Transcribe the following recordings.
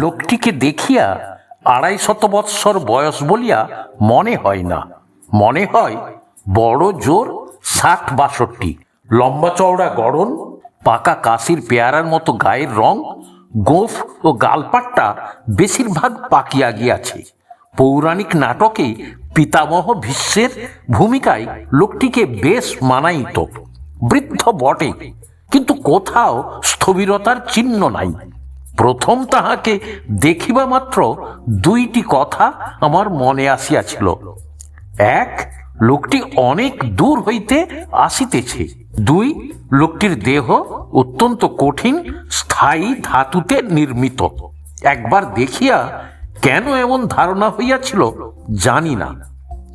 লোকটিকে দেখিয়া আড়াই শত বৎসর বয়স বলিয়া মনে হয় না। মনে হয় বড় জোর ষাট বাষট্টি, লম্বা চওড়া গড়ন, পাকা কাশির পেয়ারার মতো গায়ের রং, গোফ ও গালপাট্টা বেশিরভাগ পাকিয়া গিয়াছে পৌরাণিক নাটকে পিতামহ ভীষ্মের ভূমিকায় লোকটিকে বেশ মানাইত। বৃদ্ধ বটে, কিন্তু কোথাও স্থবিরতার চিহ্ন নাই। প্রথম তাহাকে দেখিবা মাত্র দুইটি কথা আমার মনে আসিয়াছিল। এক, লোকটি অনেক দূর হইতে আসিতেছে। দুই, লোকটির দেহ অত্যন্ত কঠিন, স্থায়ী ধাতুতে নির্মিত। একবার দেখিয়া কেন এমন ধারণা হইয়াছিল জানি না।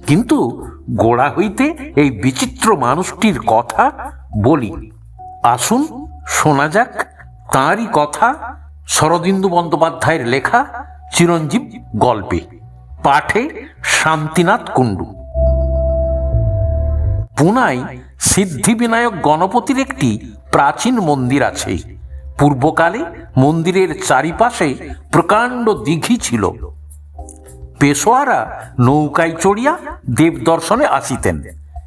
কিন্তু গোড়া হইতে এই বিচিত্র মানুষটির কথা বলি। আসুন শোনা যাক তাঁরই কথা শরদিন্দু বন্দ্যোপাধ্যায়ের লেখা চিরঞ্জীব গল্পে, পাঠে শান্তিনাথ কুণ্ডু। পুনায় সিদ্ধিবিনায়ক গণপতির একটি প্রাচীন মন্দির আছে। পূর্বকালে মন্দিরের চারিপাশে প্রকাণ্ড দিঘি ছিল। পেশোয়ারা নৌকায় চড়িয়া দেব দর্শনে আসিতেন।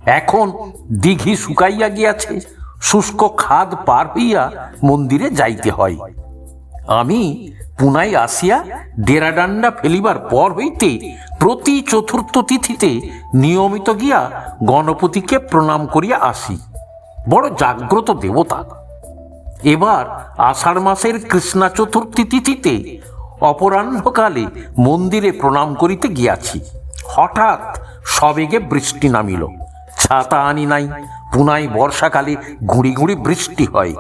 এখন দিঘি শুকাইয়া গিয়াছে, শুষ্ক খাদ পার হইয়া মন্দিরে যাইতে হয়। আমি পুনাই আসিয়া ডেরাডান্ডা ফেলিবার পর হইতে প্রতি চতুর্থ তিথিতে নিয়মিত গিয়া গণপতিকে প্রণাম করিয়া আসি। বড় জাগ্রত দেবতা। এবার আষাঢ় মাসের কৃষ্ণা চতুর্থী তিথিতে অপরাহ্নকালে মন্দিরে প্রণাম করিতে গিয়াছি। হঠাৎ সবেগে বৃষ্টি নামিল। ছাতা আনি নাই। পুনাই বর্ষাকালে গুঁড়ি গুঁড়ি বৃষ্টি হয়।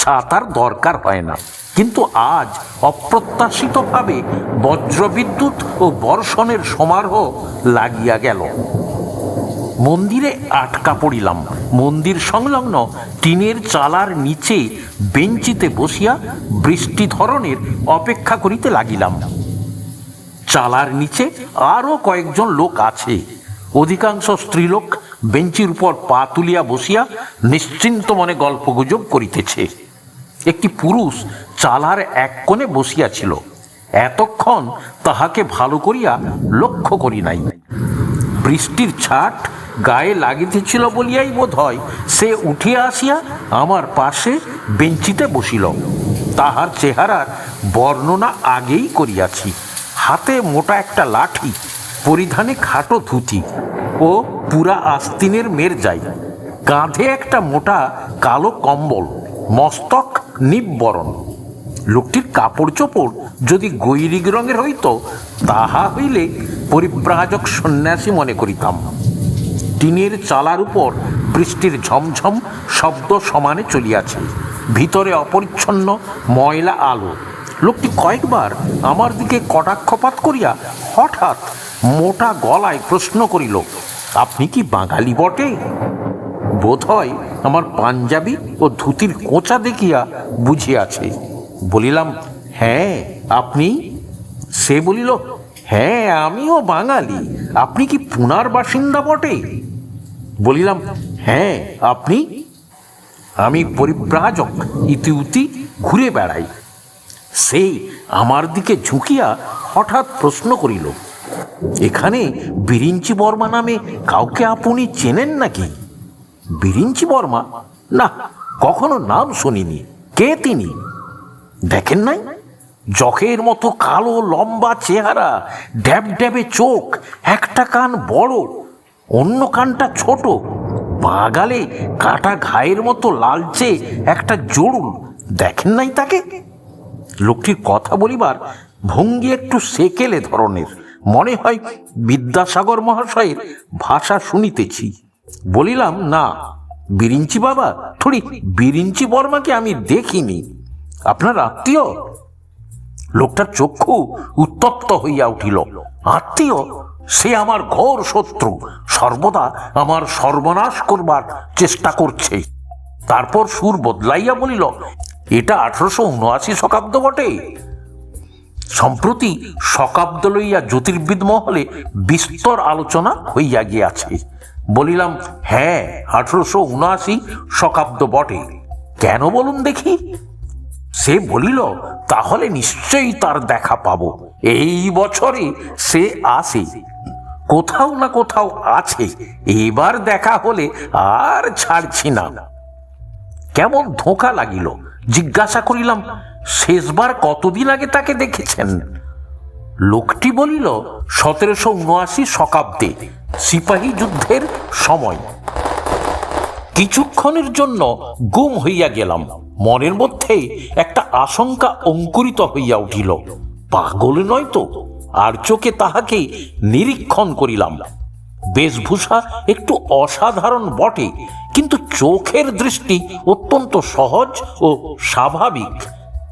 ছাতার দরকার হয় না। কিন্তু আজ অপ্রত্যাশিতভাবে বজ্রবিদ্যুৎ ও বর্ষণের সমারোহ লাগিয়া গেল। মন্দিরে আটকা পড়িলাম। মন্দির সংলগ্ন টিনের চালার নিচে বেঞ্চিতে বসিয়া বৃষ্টি ধরনের অপেক্ষা করিতে লাগিলাম। চালার নিচে আরও কয়েকজন লোক আছে। অধিকাংশ স্ত্রীলোক বেঞ্চির উপর পা তুলিয়া বসিয়া নিশ্চিন্ত মনে গল্পগুজব করিতেছে। একটি পুরুষ চালার এক কোণে বসিয়াছিল। এতক্ষণ তাহাকে ভালো করিয়া লক্ষ্য করি নাই। বৃষ্টির ছাট গায়ে লাগিতেছিল বলিয়াই বোধ হয় সে উঠিয়া আসিয়া আমার পাশে বেঞ্চিতে বসিল। তাহার চেহারার বর্ণনা আগেই করিয়াছি। হাতে মোটা একটা লাঠি, পরিধানে খাটো ধুতি ও পুরা আস্তিনের মের যাই কাঁধে একটা মোটা কালো কম্বল, মস্তক নিবরণ। লোকটির কাপড় চোপড় যদি গৈরিক রঙের হইত, তাহা হইলে পরিব্রাজক সন্ন্যাসী মনে করিতাম। টিনের চালার উপর বৃষ্টির ঝমঝম শব্দ সমানে চলিয়াছে। ভিতরে অপরিচ্ছন্ন ময়লা আলো। লোকটি কয়েকবার আমার দিকে কটাক্ষপাত করিয়া হঠাৎ মোটা গলায় প্রশ্ন করিল, আপনি কি বাঙালি বটে? বোধ হয় আমার পাঞ্জাবি ও ধুতির কোঁচা দেখিয়া বুঝিয়াছে। বলিলাম হ্যাঁ আপনি? সে বলিল হ্যাঁ আমিও বাঙালি। আপনি কি পুনার বাসিন্দা বটে? বলিলাম হ্যাঁ আপনি? আমি পরিব্রাজক, ইতিউতি ঘুরে বেড়াই। সে আমার দিকে ঝুঁকিয়া হঠাৎ প্রশ্ন করিল, এখানে বিরিঞ্চি বর্মা নামে কাউকে আপনি চেনেন নাকি? বিরিঞ্চি বর্মা? না, কখনো নাম শুনিনি। কে তিনি? দেখেন নাই? জখের মতো কালো লম্বা চেহারা, ড্যাব ড্যাবে চোখ, একটা কান বড়, অন্য কানটা ছোট, বাগালে কাটা ঘায়ের মতো লালচে একটা জড়ুল দেখেন নাই তাকে? লোকটির কথা বলিবার ভঙ্গি একটু সেকেলে ধরনের। মনে হয় বিদ্যাসাগর মহাশয়ের ভাষা শুনিতেছি। বলিলাম, না, বিরিঞ্চি বাবা, থোড়ি বিরিঞ্চি বর্মাকে আমি দেখিনি। আপনার আত্মীয়? লোকটার চক্ষু উত্তপ্ত হইয়া উঠিল। আত্মীয়? সে আমার ঘোর শত্রু। সর্বদা আমার সর্বনাশ করবার চেষ্টা করছে। তারপর সুর বদলাইয়া বলিল, এটা আঠারোশো উনআশি শকাব্দ বটে। সম্প্রতি শকাব্দ লইয়া জ্যোতির্বিদ মহলে বিস্তর আলোচনা হইয়া গিয়াছে। বলিলাম হ্যাঁ আঠারোশো উনআশি শকাব্দ বটে। কেন বলুন দেখি? সে বলিল, তাহলে নিশ্চয়ই তার দেখা পাবো। এই বছরে সে আসে। কোথাও না কোথাও আছে। এবার দেখা হলে আর ছাড়ছি না। কেমন ধোঁকা লাগিল। জিজ্ঞাসা করিলাম, শেষবার কতদিন আগে তাকে দেখেছেন? লোকটি বলিল, সতেরোশো উনআশি শকাব্দে। সিপাহী যুদ্ধের সময়। কিছুক্ষণের জন্য গুম হইয়া গেলাম। মনের মধ্যে একটা আশঙ্কা অঙ্কুরিত হইয়া উঠিল। পাগল নয় তো? আর চোখে তাহাকে নিরীক্ষণ করিলাম। বেশভূষা একটু অসাধারণ বটে, কিন্তু চোখের দৃষ্টি অত্যন্ত সহজ ও স্বাভাবিক।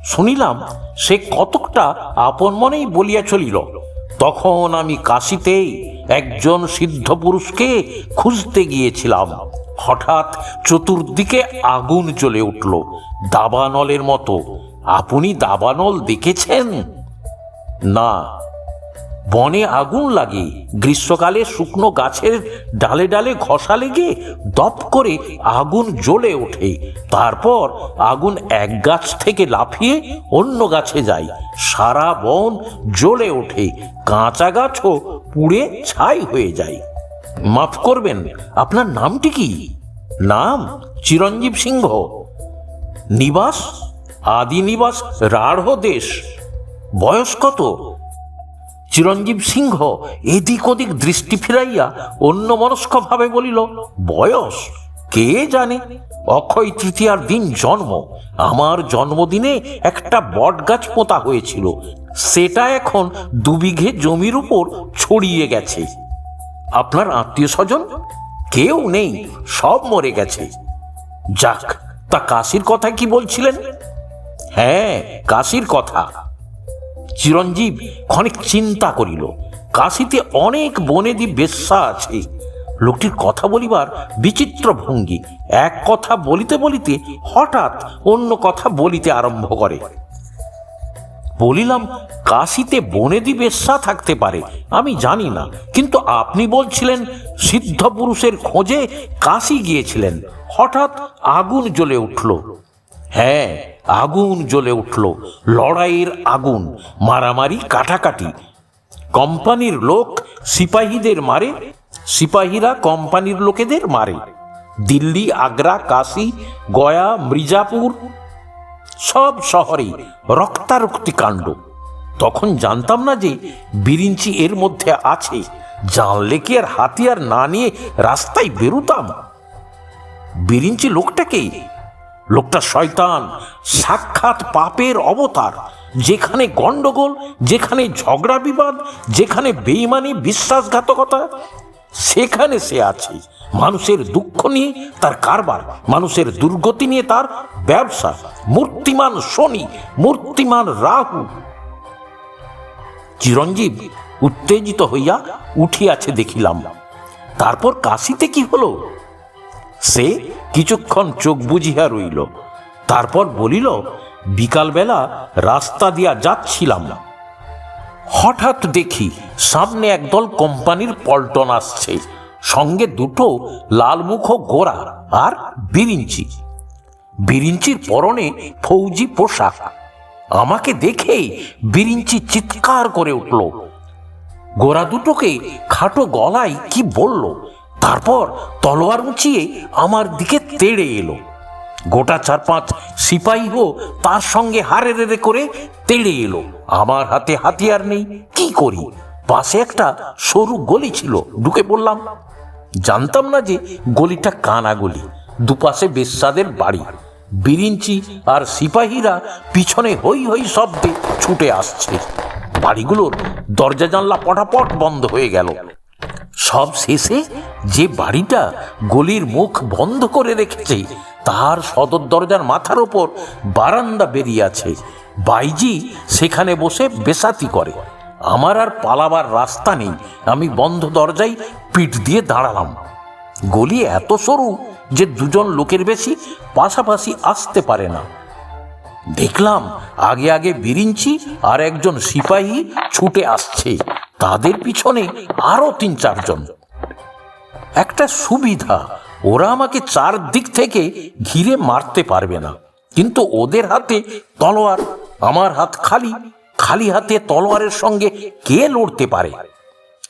শুনিলাম সে কতকটা আপন মনেই বলিয়া চলিল। তখন আমি কাশিতে একজন সিদ্ধ পুরুষকে খুঁজতে গিয়েছিলাম। হঠাৎ চতুর্দিকে আগুন জ্বলে উঠল, দাবানলের মতো। আপনি দাবানল দেখেছেন? না বনে আগুন লাগে। গ্রীষ্মকালে শুকনো গাছের ডালে ডালে ঘষা লেগে দপ করে আগুন জ্বলে ওঠে। তারপর আগুন এক গাছ থেকে লাফিয়ে অন্য গাছে যায়। সারা বন জ্বলে ওঠে। কাঁচা গাছও পুড়ে ছাই হয়ে যায়। মাফ করবেন, আপনার নামটি কি? নাম চিরঞ্জীব সিংহ। নিবাস? আদি নিবাস রাঢ় দেশ। বয়স কত? চিরঞ্জীব সিংহ এদিক ওদিক দৃষ্টি ফিরাইয়া অন্য মনস্কভাবে বলিল, বয়স? কে জানে? অক্ষয় তৃতীয়ার দিন জন্ম। আমার জন্মদিনে একটা বট গাছ পোতা হয়েছিল। সেটা এখন দুবিঘে জমির উপর ছড়িয়ে গেছে। আপনার আত্মীয় স্বজন কেউ নেই, সব মরে গেছে। যাক, তা কাশির কথা কি বলছিলেন? হ্যাঁ কাশির কথা। চিরঞ্জীব ক্ষণিক চিন্তা করিল, কাশিতে অনেক বনেদি বেশ্যা আছে। লোকটির কথা বলিবার বিচিত্র ভঙ্গি, এক কথা বলিতে বলিতে হঠাৎ অন্য কথা বলিতে আরম্ভ করে। বলিলাম, কাশিতে বনেদি বেশ্যা থাকতে পারে, আমি জানি না, কিন্তু আপনি বলছিলেন সিদ্ধ পুরুষের খোঁজে কাশি গিয়েছিলেন, হঠাৎ আগুন জ্বলে উঠল। হ্যাঁ আগুন জ্বলে উঠল। লড়াইয়ের আগুন, মারামারি, কাটাকাটি। কোম্পানির লোক সিপাহীদের মারে, সিপাহীরা কোম্পানির লোকেদের মারে। দিল্লি, আগ্রা, কাশি, গয়া, মির্জাপুর, সব শহরে রক্তারক্তি কাণ্ড। তখন জানতাম না যে বিরিঞ্চি এর মধ্যে আছে। জানলে কি আর হাতিয়ার না নিয়ে রাস্তায় বেরুতাম? বিরিঞ্চি লোকটাকে লোকটা শয়তান, সাক্ষাৎ পাপের অবতার, যেখানে গন্ডগোল যেখানে ঝগড়া বিবাদ, যেখানে বেইমানি বিশ্বাসঘাতকতা, সেখানে সে আছে। মানুষের দুঃখ নিয়ে তার কারবার, মানুষের দুর্গতি নিয়ে তার ব্যবসা, মূর্তিমান শনি, মূর্তিমান রাহু। চিরঞ্জীব উত্তেজিত হইয়া উঠিয়াছে দেখিলাম। তারপর কাশিতে কি হলো? সে কিছুক্ষণ চোখ বুঝিয়া রইল। তারপর বলিল, বিকালবেলা রাস্তা দিয়া যাচ্ছিলাম না। হঠাৎ দেখি সামনে একদল কোম্পানির পল্টন আসছে। সঙ্গে দুটো লালমুখ গোড়া আর বিরিঞ্চি। বিরিঞ্চির পরনে ফৌজি পোশাক। আমাকে দেখেই বিরিঞ্চি চিৎকার করে উঠল। গোড়া দুটোকে খাটো গলায় কি বলল? তারপর তলোয়ার উঁচিয়ে আমার দিকে তেড়ে এলো। গোটা চার পাঁচ সিপাহীও তার সঙ্গে হারে রেড়ে করে তেড়ে এলো। আমার হাতে হাতিয়ার নেই, কি করি? পাশে একটা সরু গলি ছিল, ঢুকে পড়লাম। জানতাম না যে গলিটা কানা গলি, দুপাশে বেশ্যাদের বাড়ি। বিরিঞ্চি আর সিপাহীরা পিছনে হই হই শব্দে ছুটে আসছে। বাড়িগুলোর দরজা জানলা পটাপট বন্ধ হয়ে গেল। সব শেষে যে বাড়িটা গলির মুখ বন্ধ করে রেখেছে, তার সদর দরজার মাথার ওপর বারান্দা বেরিয়ে আছে। বাইজি সেখানে বসে বেসাতি করে। আমার আর পালাবার রাস্তা নেই, আমি বন্ধ দরজায় পিঠ দিয়ে দাঁড়ালাম। গলি এত সরু যে দুজন লোকের বেশি পাশাপাশি আসতে পারে না। দেখলাম আগে আগে বিরিঞ্চি আর একজন সিপাহী ছুটে আসছে। তাদের পিছনে আরও তিন চারজন। একটা সুবিধা, ওরা আমাকে চার দিক থেকে ঘিরে মারতে পারবে না। কিন্তু ওদের হাতে তলোয়ার, আমার হাত খালি খালি হাতে তলোয়ারের সঙ্গে কে লড়তে পারে?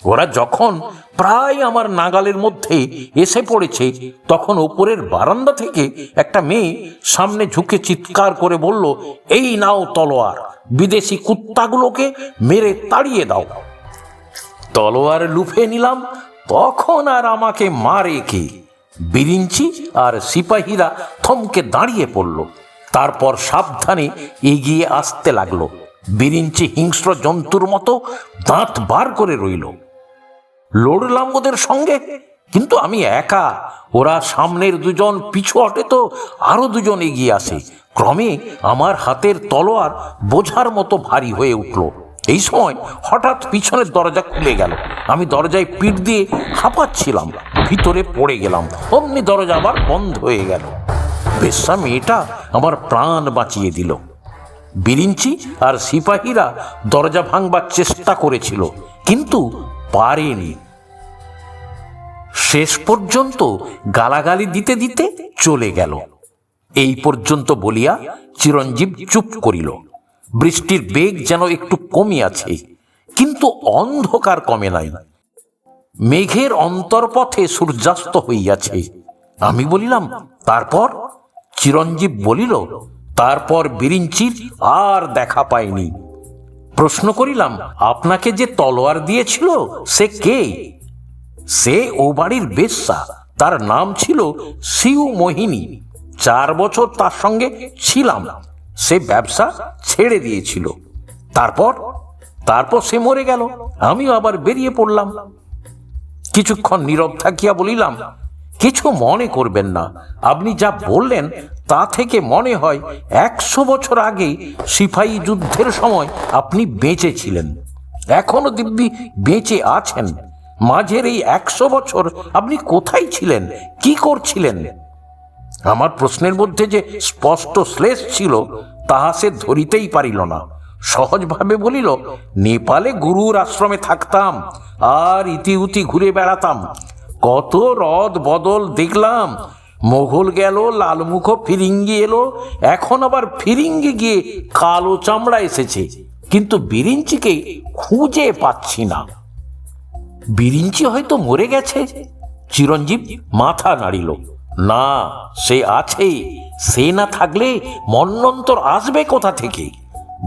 ওরা যখন প্রায় আমার নাগালের মধ্যে এসে পড়েছে, তখন ওপরের বারান্দা থেকে একটা মেয়ে সামনে ঝুঁকে চিৎকার করে বলল, এই নাও তলোয়ার, বিদেশি কুত্তাগুলোকে মেরে তাড়িয়ে দাও। তলোয়ার লুফে নিলাম, তখন আর আমাকে মারে কে? বিরিঞ্চি আর সিপাহীরা থমকে দাঁড়িয়ে পড়ল, তারপর সাবধানে এগিয়ে আসতে লাগল। বিরিঞ্চি হিংস্র জন্তুর মতো দাঁত বার করে রইল। লড়লাম ওদের সঙ্গে, কিন্তু আমি একা, ওরা সামনের দুজন, পিছু হটে তো আরও দুজন এগিয়ে আসে। ক্রমে আমার হাতের তলোয়ার বোঝার মতো ভারী হয়ে উঠল। এই সময় হঠাৎ পিছনের দরজা খুলে গেল। আমি দরজায় পিঠ দিয়ে হাঁপাচ্ছিলাম, ভিতরে পড়ে গেলাম। অমনি দরজা আবার বন্ধ হয়ে গেল। বেশ্যা মেয়েটা আমার প্রাণ বাঁচিয়ে দিল। বিরিঞ্চি আর সিপাহীরা দরজা ভাঙবার চেষ্টা করেছিল, কিন্তু পারেনি। শেষ পর্যন্ত গালাগালি দিতে দিতে চলে গেল। এই পর্যন্ত বলিয়া চিরঞ্জীব চুপ করিল। বৃষ্টির বেগ যেন একটু কমিয়াছে কিন্তু অন্ধকার কমে নাই। মেঘের অন্তর্পথে সূর্যাস্ত হইয়াছে। আমি বলিলাম, তারপর? চিরঞ্জীব বলিল, তারপর বিরিঞ্চির আর দেখা পাইনি। প্রশ্ন করিলাম, আপনাকে যে তলোয়ার দিয়েছিল, সে কে? সে ও বাড়ির বেশ্যা, তার নাম ছিল শিউ মোহিনী চার বছর তার সঙ্গে ছিলাম। সে ব্যবসা ছেড়ে দিয়েছিল। তারপর তারপর সে মরে গেল। আমিও আবার বেরিয়ে পড়লাম। কিছুক্ষণ নীরব থাকিয়া বলিলাম, কিছু মনে করবেন না। আপনি যা বললেন, তা থেকে মনে হয় একশো বছর আগে সিপাহী যুদ্ধের সময় আপনি বেঁচে ছিলেন এখনও দিব্যি বেঁচে আছেন। মাঝের এই একশো বছর আপনি কোথায় ছিলেন? কি করছিলেন? আমার প্রশ্নের মধ্যে যে স্পষ্ট শ্লেষ ছিল, তাহা সে ধরিতেই পারিল না। সহজভাবে বলিল, নেপালে গুরুর আশ্রমে থাকতাম, আর ইতিউতি ঘুরে বেড়াতাম। কত রদ বদল দেখলাম, মোঘল গেল, লালমুখ ফিরিঙ্গি এলো, এখন আবার ফিরিঙ্গি গিয়ে কালো চামড়া এসেছে। কিন্তু বিরিঞ্চিকে খুঁজে পাচ্ছি না। বিরিঞ্চি হয়তো মরে গেছে? চিরঞ্জীব মাথা নাড়িল। না, সে আছে সে না থাকলে মন্নন্তর আসবে কোথা থেকে?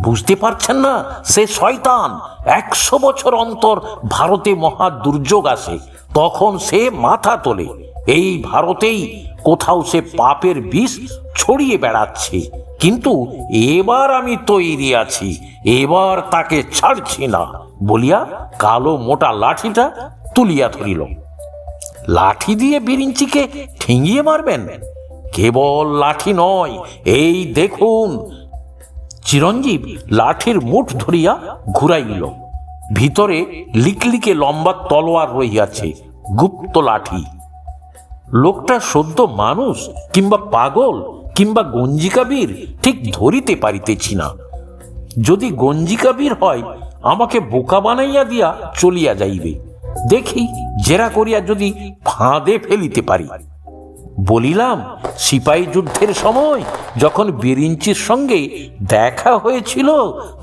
বুঝতে পারছেন না? সে শয়তান। একশো বছর অন্তর ভারতে মহা দুর্যোগ আসে। তখন সে মাথা তোলে। এই ভারতেই কোথাও সে পাপের বিষ ছড়িয়ে বেড়াচ্ছে। কিন্তু এবার আমি তৈরি আছি। এবার তাকে ছাড়ছি না। বলিয়া কালো মোটা লাঠিটা তুলিয়া ধরিল। লাঠি দিয়ে বিরিঞ্চিকে ঠেঙিয়ে মারবেন। কেবল লাঠি নয়, এই দেখুন। চিরঞ্জীব লাঠির মুঠ ধরিয়া ঘুরাইল। ভিতরে লিকলিকে লম্বা তলোয়ার রহিয়াছে, গুপ্ত লাঠি। লোকটা সদ্য মানুষ কিংবা পাগল কিংবা গঞ্জিকাবীর ঠিক ধরিতে পারিতেছি না। যদি গঞ্জিকাবীর হয়, আমাকে বোকা বানাইয়া দিয়া চলিয়া যাইবে। দেখি জেরা করিয়া যদি ফাঁদে ফেলিতে পারি। বলিলাম, সিপাহী যুদ্ধের সময় যখন বিরিঞ্চির সঙ্গে দেখা হয়েছিল,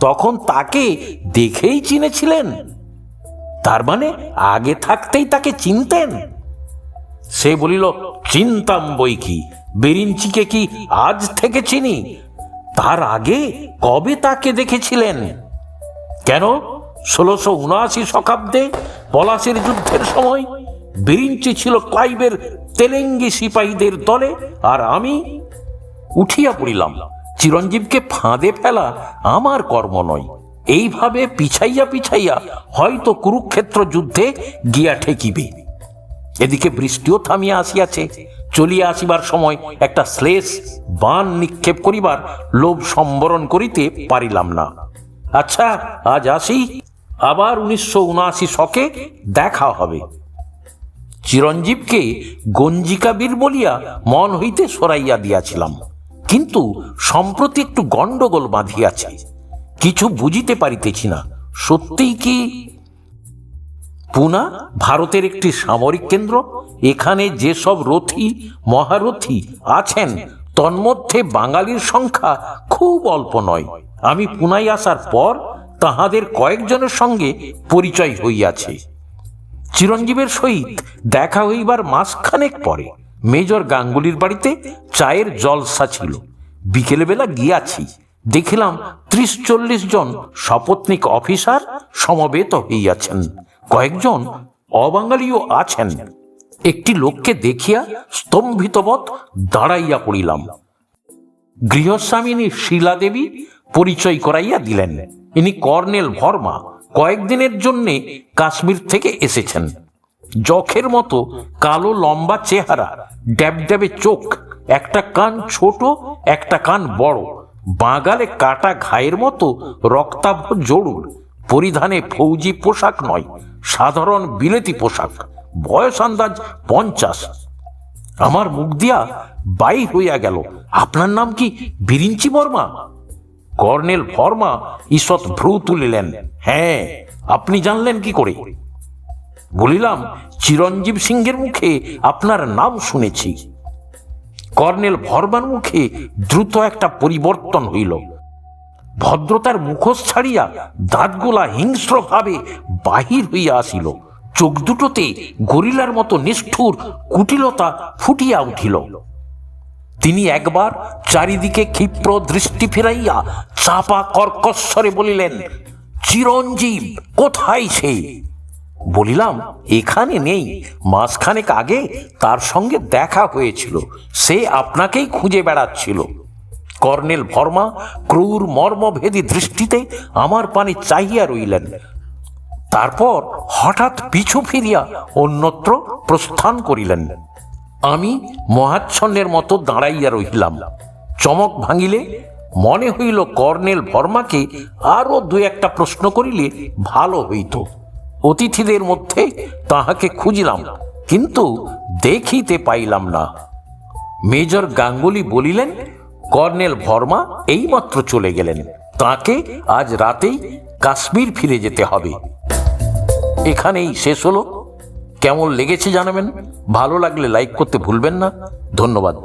তখন তাকে দেখেই চিনেছিলেন। তার মানে আগে থাকতেই তাকে চিনতেন। সে বলিল, চিনতাম বই কি? বিরিঞ্চিকে কি আজ থেকে চিনি? তার আগে কবে তাকে দেখেছিলেন? কেন? ষোলোশো উনআশি শতাব্দে পলাশির যুদ্ধের সময় বিরিঞ্চি ছিল ক্লাইবের তেলেঙ্গি সিপাহীদের দলে, আর আমি উঠিয়া পড়িলাম। চিরঞ্জীবকে ফাঁদে ফেলা আমার কর্ম নয়। এইভাবে পিছাইয়া পিছাইয়া হয়তো কুরুক্ষেত্র যুদ্ধে গিয়া ঠেকিবে। এদিকে বৃষ্টিও থামিয়া আসিয়াছে। চলিয়া আসিবার সময় একটা শ্লেষ বান নিক্ষেপ করিবার লোভ সম্বরণ করিতে পারিলাম না। আচ্ছা আজ আসি। আবার উনিশশো উনআশি শকে দেখা হবে। চিরঞ্জীবকে গঞ্জিকাবীর বলিয়া মন হইতে সরাইয়া দিয়াছিলাম। কিন্তু সম্প্রতি একটু গন্ডগোল বাঁধিয়াছে। কিছু বুঝিতে পারিতেছি না। সত্যিই কি? পুনা ভারতের একটি সামরিক কেন্দ্র। এখানে যেসব রথী, মহারথী আছেন, তন্মধ্যে বাঙালির সংখ্যা খুব অল্প নয়। আমি পুনাই আসার পর তাহাদের কয়েকজনের সঙ্গে পরিচয় হইয়াছে। চিরঞ্জীবের সহিত দেখা হইবার মাসখানেক পরে মেজর গাঙ্গুলির বাড়িতে চায়ের জলসা ছিল। বিকেলবেলা গিয়াছি, দেখিলাম ত্রিশ চল্লিশ জন সপত্নিক অফিসার সমবেত হইয়াছেন। কয়েকজন অবাঙালিও আছেন। একটি লোককে দেখিয়া স্তম্ভিতবৎ দাঁড়াইয়া পড়িলাম। গৃহস্বামিনী শিলাদেবী পরিচয় করাইয়া দিলেন। ইনি কর্নেল ভর্মা, কয়েকদিনের জন্যে কাশ্মীর থেকে এসেছেন। জখের মতো কালো লম্বা চেহারা ড্যাবড্যাবে চোখ, একটা কান ছোট, একটা কান বড় বাঙালে কাটা ঘায়ের মতো রক্তাভ জড়ুর পরিধানে ফৌজি পোশাক নয়, সাধারণ বিলেতি পোশাক, বয়স আন্দাজ পঞ্চাশ। আমার মুখ দিয়া বাই হইয়া গেল। আপনার নাম কি বিরিঞ্চি বর্মা? কর্নেল ভর্মা ঈষৎ ভ্রু তুলিলেন। হ্যাঁ আপনি জানলেন কি করে? বলিলাম, চিরঞ্জীব সিংহের মুখে আপনার নাম শুনেছি। কর্নেল ভর্মার মুখে দ্রুত একটা পরিবর্তন হইল। ভদ্রতার মুখোশ ছাড়িয়া দাঁতগুলা হিংস্রভাবে বাহির হইয়া আসিল। চোখ দুটোতে গরিলার মতো নিষ্ঠুর কুটিলতা ফুটিয়া উঠিল। তিনি একবার চারিদিকে ক্ষিপ্র দৃষ্টি ফিরাইয়া চাপা কর্কশ্বরে বলিলেন, চিরঞ্জীব, কোথায় সে? বলিলাম, এখানে নেই। মাসখানেক আগে তার সঙ্গে দেখা হয়েছিল। সে আপনাকেই খুঁজে বেড়াচ্ছিল। কর্নেল ভর্মা ক্রূর মর্মভেদী দৃষ্টিতে আমার পানে চাহিয়া রইলেন। তারপর হঠাৎ পিছু ফিরিয়া অন্যত্র প্রস্থান করিলেন। আমি মহাচ্ছন্নের মতো দাঁড়াইয়া রহিলাম। চমক ভাঙিলে মনে হইল কর্নেল ভর্মাকে আরও দু একটা প্রশ্ন করিলে ভালো হইত। অতিথিদের মধ্যে তাহাকে খুঁজিলাম, কিন্তু দেখিতে পাইলাম না। মেজর গাঙ্গুলি বলিলেন, কর্নেল ভর্মা এইমাত্র চলে গেলেন। তাকে আজ রাতেই কাশ্মীর ফিরে যেতে হবে। এখানেই শেষ হলো। কেমন লেগেছে জানাবেন? ভালো লাগলে লাইক করতে ভুলবেন না। ধন্যবাদ।